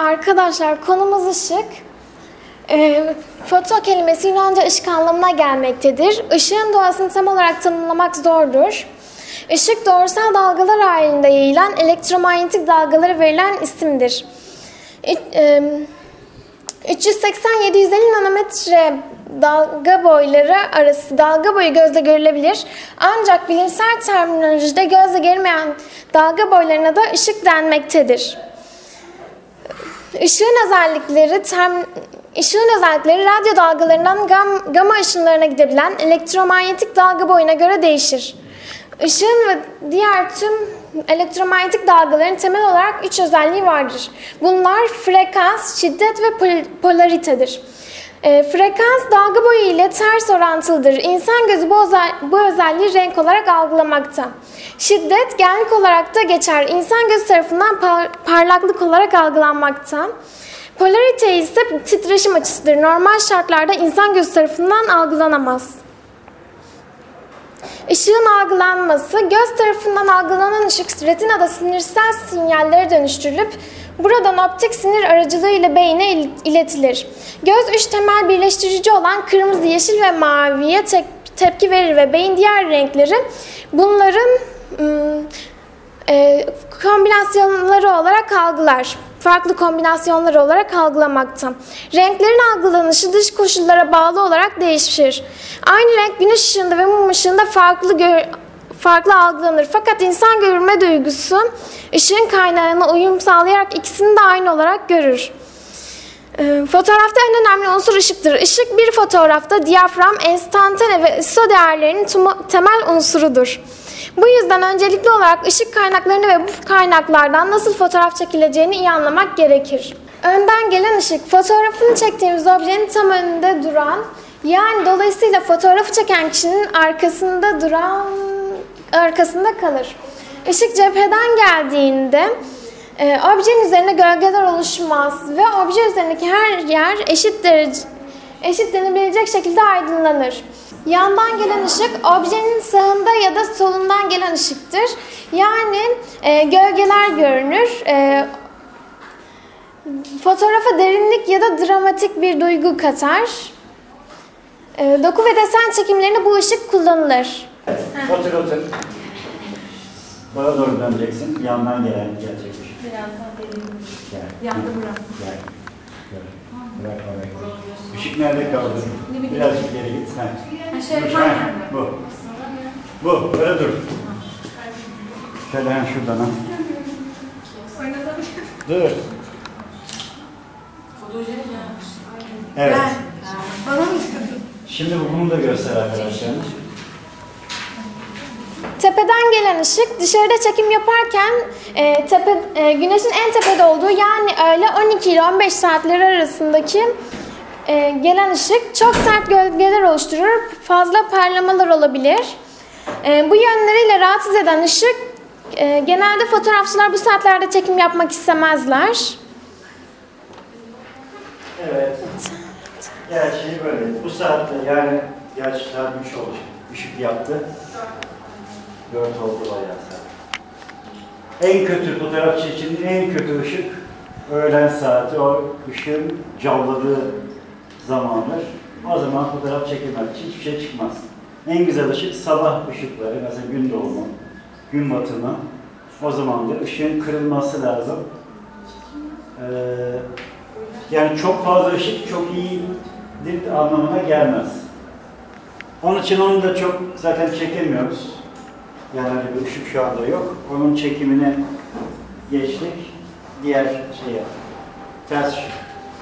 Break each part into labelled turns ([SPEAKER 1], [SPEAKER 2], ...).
[SPEAKER 1] Arkadaşlar konumuz ışık. Ee, foto kelimesi Yunanca ışık anlamına gelmektedir. Işığın doğasını tam olarak tanımlamak zordur. Işık doğrusal dalgalar halinde yayılan elektromanyetik dalgalara verilen isimdir. Ü- e, 380-750 nanometre dalga boyları arası dalga boyu gözle görülebilir. Ancak bilimsel terminolojide gözle görülmeyen dalga boylarına da ışık denmektedir. Işığın özellikleri term, ışığın özellikleri radyo dalgalarından gam, gama ışınlarına gidebilen elektromanyetik dalga boyuna göre değişir. Işığın ve diğer tüm elektromanyetik dalgaların temel olarak üç özelliği vardır. Bunlar frekans, şiddet ve pol- polaritedir. E, frekans dalga boyu ile ters orantılıdır. İnsan gözü bu, özel, bu özelliği renk olarak algılamakta. Şiddet genlik olarak da geçer. İnsan gözü tarafından par- parlaklık olarak algılanmakta. Polarite ise titreşim açısıdır. Normal şartlarda insan gözü tarafından algılanamaz. Işığın algılanması, göz tarafından algılanan ışık retinada sinirsel sinyallere dönüştürülüp buradan optik sinir aracılığıyla beyne il- iletilir. Göz üç temel birleştirici olan kırmızı, yeşil ve maviye tek- tepki verir ve beyin diğer renkleri bunların e, kombinasyonları olarak algılar. Farklı kombinasyonları olarak algılamakta. Renklerin algılanışı dış koşullara bağlı olarak değişir. Aynı renk güneş ışığında ve mum ışığında farklı farklı algılanır. Fakat insan görme duygusu ışığın kaynağına uyum sağlayarak ikisini de aynı olarak görür. Ee, Fotoğrafta en önemli unsur ışıktır. Işık bir fotoğrafta diyafram, enstantane ve ISO değerlerinin temel unsurudur. Bu yüzden öncelikli olarak ışık kaynaklarını ve bu kaynaklardan nasıl fotoğraf çekileceğini iyi anlamak gerekir. Önden gelen ışık, fotoğrafını çektiğimiz objenin tam önünde duran, yani dolayısıyla fotoğrafı çeken kişinin arkasında duran, arkasında kalır. Işık cepheden geldiğinde e, objenin üzerine gölgeler oluşmaz ve obje üzerindeki her yer eşit derece eşit denebilecek şekilde aydınlanır. Yandan gelen ışık objenin sağında ya da solundan gelen ışıktır. Yani e, gölgeler görünür. E, fotoğrafa derinlik ya da dramatik bir duygu katar. E, doku ve desen çekimlerinde bu ışık kullanılır.
[SPEAKER 2] Otur otur. Bana doğru döneceksin. Yandan gelen gelecekmiş.
[SPEAKER 3] Biraz daha derin.
[SPEAKER 2] Gel.
[SPEAKER 3] Yandı bırak.
[SPEAKER 2] Gel. Gel. Bırak orayı. Işık nerede kaldı? Birazcık geri git. Ha.
[SPEAKER 3] Ha, şey
[SPEAKER 2] Dur, ha. Bu. Bu. Böyle dur. Şöyle ha, şuradan ha. Dur. Evet.
[SPEAKER 3] Bana mı diyorsun?
[SPEAKER 2] Şimdi bunu da göster arkadaşlar.
[SPEAKER 1] Tepeden gelen ışık dışarıda çekim yaparken e, tepe, e, güneşin en tepede olduğu yani öğle 12 ile 15 saatleri arasındaki e, gelen ışık çok sert gölgeler oluşturur. Fazla parlamalar olabilir. E, bu yönleriyle rahatsız eden ışık e, genelde fotoğrafçılar bu saatlerde çekim yapmak istemezler.
[SPEAKER 2] Evet. Gerçeği böyle. Bu saatte yani gerçi saat 3 oldu. Işık yaptı. 4 oldu bayağı. En kötü fotoğrafçı için en kötü ışık öğlen saati o ışığın cavladığı zamandır. O zaman fotoğraf çekilmez. Hiçbir şey çıkmaz. En güzel ışık sabah ışıkları. Mesela gün doğumu, gün batımı. O zamandır ışığın kırılması lazım. Ee, yani çok fazla ışık çok iyidir anlamına gelmez. Onun için onu da çok zaten çekemiyoruz. Yani öyle bir ışık şu anda yok. Onun çekimine geçtik. Diğer şeye, ters ışık.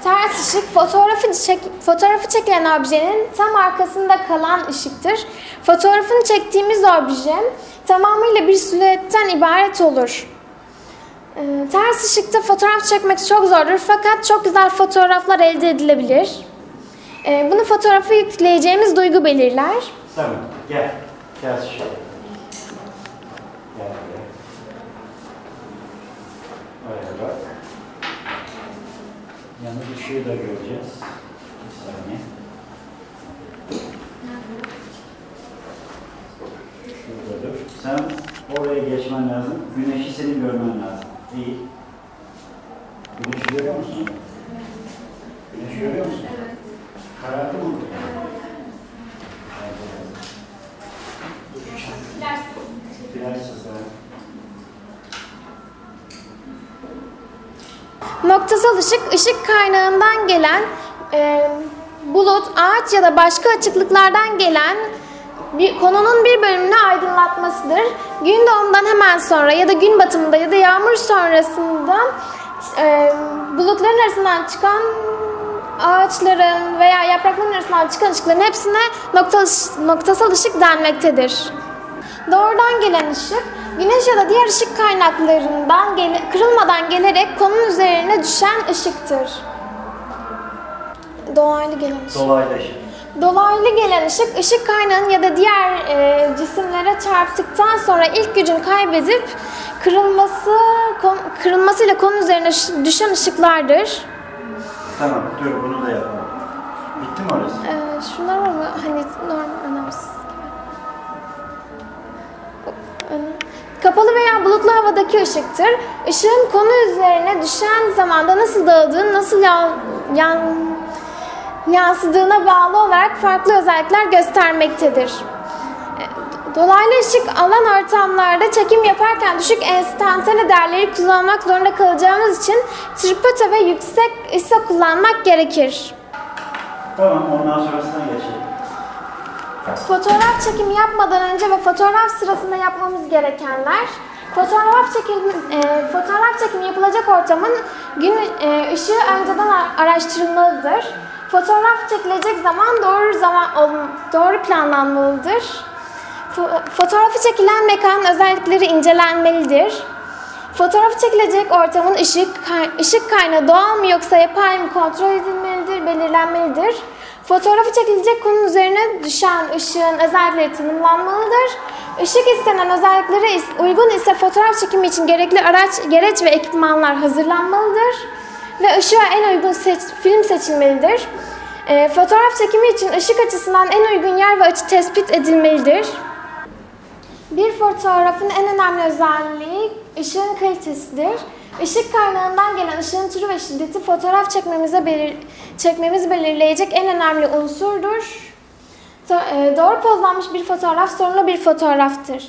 [SPEAKER 1] Ters ışık fotoğrafı, çek, fotoğrafı çekilen objenin tam arkasında kalan ışıktır. Fotoğrafını çektiğimiz obje tamamıyla bir silüetten ibaret olur. Ee, ters ışıkta fotoğraf çekmek çok zordur fakat çok güzel fotoğraflar elde edilebilir. Ee, bunu fotoğrafa yükleyeceğimiz duygu belirler.
[SPEAKER 2] Tamam, gel. Ters ışık. Gel buraya. Oraya bak. Yalnız ışığı da göreceğiz. Bir saniye. Şurada dur. Sen oraya geçmen lazım. Güneşi senin görmen lazım. İyi. Güneş görüyor musun? Güneş görüyor musun?
[SPEAKER 3] Evet.
[SPEAKER 2] Karardı mı? Bilersiz ha.
[SPEAKER 1] Noktasal ışık, ışık kaynağından gelen e, bulut, ağaç ya da başka açıklıklardan gelen bir konunun bir bölümünü aydınlatmasıdır. Gün doğumundan hemen sonra ya da gün batımında ya da yağmur sonrasında e, bulutların arasından çıkan ağaçların veya yaprakların arasından çıkan ışıkların hepsine noktasal, noktasal ışık denmektedir. Doğrudan gelen ışık, güneş ya da diğer ışık kaynaklarından gele- kırılmadan gelerek konunun üzerine düşen ışıktır. Dolaylı gelen ışık.
[SPEAKER 2] Dolaylı ışık.
[SPEAKER 1] Dolaylı gelen ışık, ışık kaynağının ya da diğer e, cisimlere çarptıktan sonra ilk gücünü kaybedip kırılması kon- kırılmasıyla konunun üzerine düşen ışıklardır.
[SPEAKER 2] Tamam, dur bunu da yapalım. Bitti mi orası?
[SPEAKER 1] E, şunlar mı? Hani normal Kapalı veya bulutlu havadaki ışıktır. Işığın konu üzerine düşen zamanda nasıl dağıldığını, nasıl yan, yan, yansıdığına bağlı olarak farklı özellikler göstermektedir. E, Dolaylı ışık alan ortamlarda çekim yaparken düşük enstantane değerleri kullanmak zorunda kalacağımız için tripota ve yüksek ISO kullanmak gerekir.
[SPEAKER 2] Tamam, ondan geçelim.
[SPEAKER 1] Fotoğraf çekimi yapmadan önce ve fotoğraf sırasında yapmamız gerekenler Fotoğraf çekimi, e, fotoğraf çekimi yapılacak ortamın gün e, ışığı önceden araştırılmalıdır. Fotoğraf çekilecek zaman doğru zaman doğru planlanmalıdır. Fo- fotoğrafı çekilen mekanın özellikleri incelenmelidir. Fotoğraf çekilecek ortamın ışık, ışık kaynağı doğal mı yoksa yapay mı kontrol edilmelidir, belirlenmelidir. Fotoğrafı çekilecek konunun üzerine düşen ışığın özellikleri tanımlanmalıdır. Işık istenen özelliklere uygun ise fotoğraf çekimi için gerekli araç, gereç ve ekipmanlar hazırlanmalıdır. Ve ışığa en uygun seç- film seçilmelidir. Ee, fotoğraf çekimi için ışık açısından en uygun yer ve açı tespit edilmelidir. Bir fotoğrafın en önemli özelliği ışığın kalitesidir. Işık kaynağından gelen ışığın türü ve şiddeti fotoğraf çekmemize belir çekmemizi belirleyecek en önemli unsurdur. E, Doğru pozlanmış bir fotoğraf sorunlu bir fotoğraftır.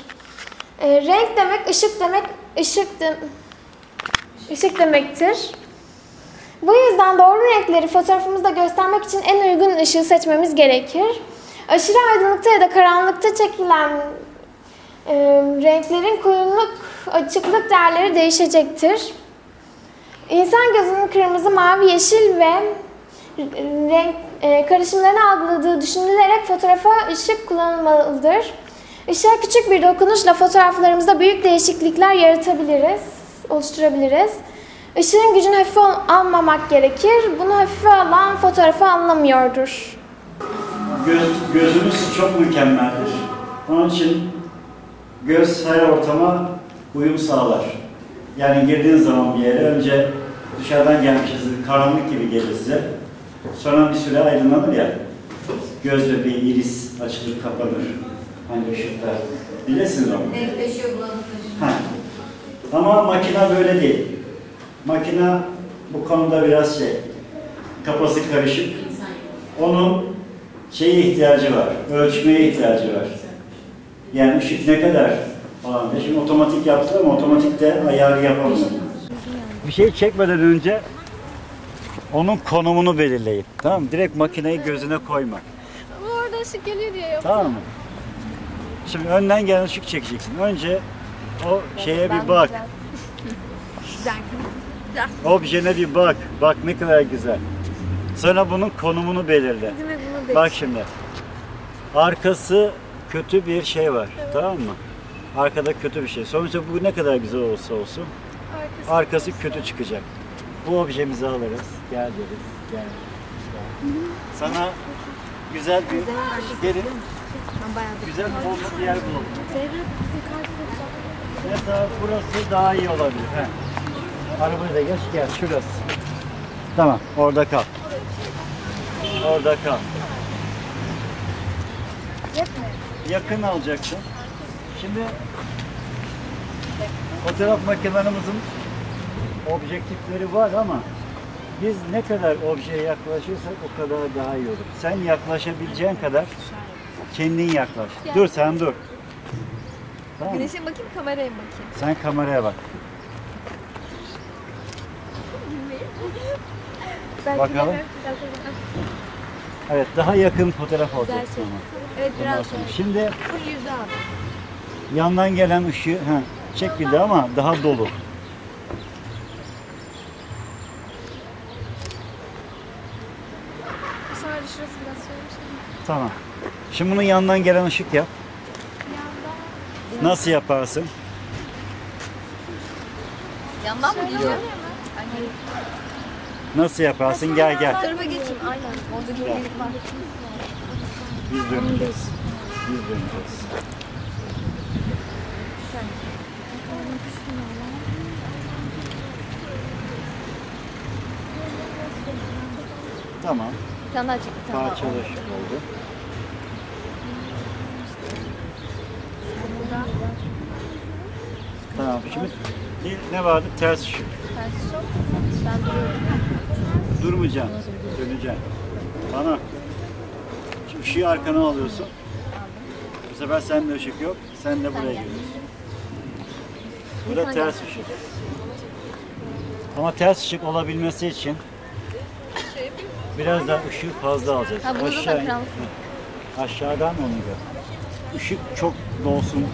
[SPEAKER 1] E, Renk demek, ışık demek, ışık, de ışık demektir. Bu yüzden doğru renkleri fotoğrafımızda göstermek için en uygun ışığı seçmemiz gerekir. Aşırı aydınlıkta ya da karanlıkta çekilen e, renklerin koyuluk, açıklık değerleri değişecektir. İnsan gözünün kırmızı, mavi, yeşil ve renk e, karışımlarını algıladığı düşünülerek fotoğrafa ışık kullanılmalıdır. Işığa küçük bir dokunuşla fotoğraflarımızda büyük değişiklikler yaratabiliriz, oluşturabiliriz. Işığın gücünü hafife al- almamak gerekir. Bunu hafife alan fotoğrafı anlamıyordur.
[SPEAKER 2] Göz, gözümüz çok mükemmeldir. Onun için göz her ortama uyum sağlar. Yani girdiğin zaman bir yere önce dışarıdan gelmişiz, karanlık gibi gelir size. Sonra bir süre aydınlanır ya. Gözde bir iris açılır, kapanır. Hani ışıkta. Bilirsiniz onu.
[SPEAKER 3] Denkleşiyor bulanıklaşıyor.
[SPEAKER 2] Ha. Ama makina böyle değil. Makina bu konuda biraz şey, kafası karışık. Onun şeye ihtiyacı var, ölçmeye ihtiyacı var. Yani ışık ne kadar falan diye. Şimdi otomatik yaptı ama otomatikte ayarı yapamıyor. Bir şey çekmeden önce onun konumunu belirleyin. Tamam mı? Direkt makineyi gözüne koyma.
[SPEAKER 1] Ama orada ışık geliyor diye yok.
[SPEAKER 2] Tamam mı? Şimdi önden gelen ışık çekeceksin. Önce o şeye bir bak. Objene bir bak. Bak ne kadar güzel. Sonra bunun konumunu belirle. Bak şimdi. Arkası kötü bir şey var. Tamam mı? Arkada kötü bir şey. Sonuçta bu ne kadar güzel olsa olsun arkası kötü çıkacak. Bu objemizi alırız. Gel deriz. Gel. Sana güzel bir gelin. Güzel bir bollu bir yer bulalım. Mesela burası daha iyi olabilir. He. Arabayı da geç gel şurası. Tamam orada kal. Orada kal. Yakın alacaksın. Şimdi fotoğraf makinelerimizin objektifleri var ama Biz ne kadar objeye yaklaşırsak o kadar daha iyi olur. Sen yaklaşabileceğin kadar kendin yaklaş. Dur sen dur. Tamam mı?
[SPEAKER 4] Güneşe bakayım kameraya bakayım.
[SPEAKER 2] Sen kameraya bak. Bakalım. Evet daha yakın fotoğraf olacak
[SPEAKER 4] Güzel. Evet
[SPEAKER 2] Ondan
[SPEAKER 4] biraz
[SPEAKER 2] sonra. Şimdi
[SPEAKER 4] Bu yüzde abi.
[SPEAKER 2] Yandan gelen ışığı ha, çek bir de ama daha dolu.
[SPEAKER 1] Sadece şurası biraz söylemiş.
[SPEAKER 2] Tamam. Şimdi bunun yandan gelen ışık yap. Nasıl yaparsın?
[SPEAKER 4] Yandan mı geliyor?
[SPEAKER 2] Nasıl yaparsın? Gel gel.
[SPEAKER 4] tarafa geçeyim aynen. Orada gölgelik var.
[SPEAKER 2] Biz döneceğiz. Biz döneceğiz. Tamam.
[SPEAKER 4] Daha.
[SPEAKER 2] Parçalı ışık oldu. Tamam. Şimdi ne vardı? Ters ışık.
[SPEAKER 4] Ters çok. Ben duruyorum.
[SPEAKER 2] Durmayacaksın. Döneceksin. Bana. Şimdi ışığı arkana alıyorsun. Bu sefer sende ışık yok. Sen de buraya geliyorsun. Bu da ters ışık. Ama ters ışık olabilmesi için biraz daha ışığı fazla alacağız.
[SPEAKER 4] Ha, burada
[SPEAKER 2] Aşağı, aşağıdan onu gör. Işık çok dolsun.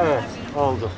[SPEAKER 2] Evet, oldu.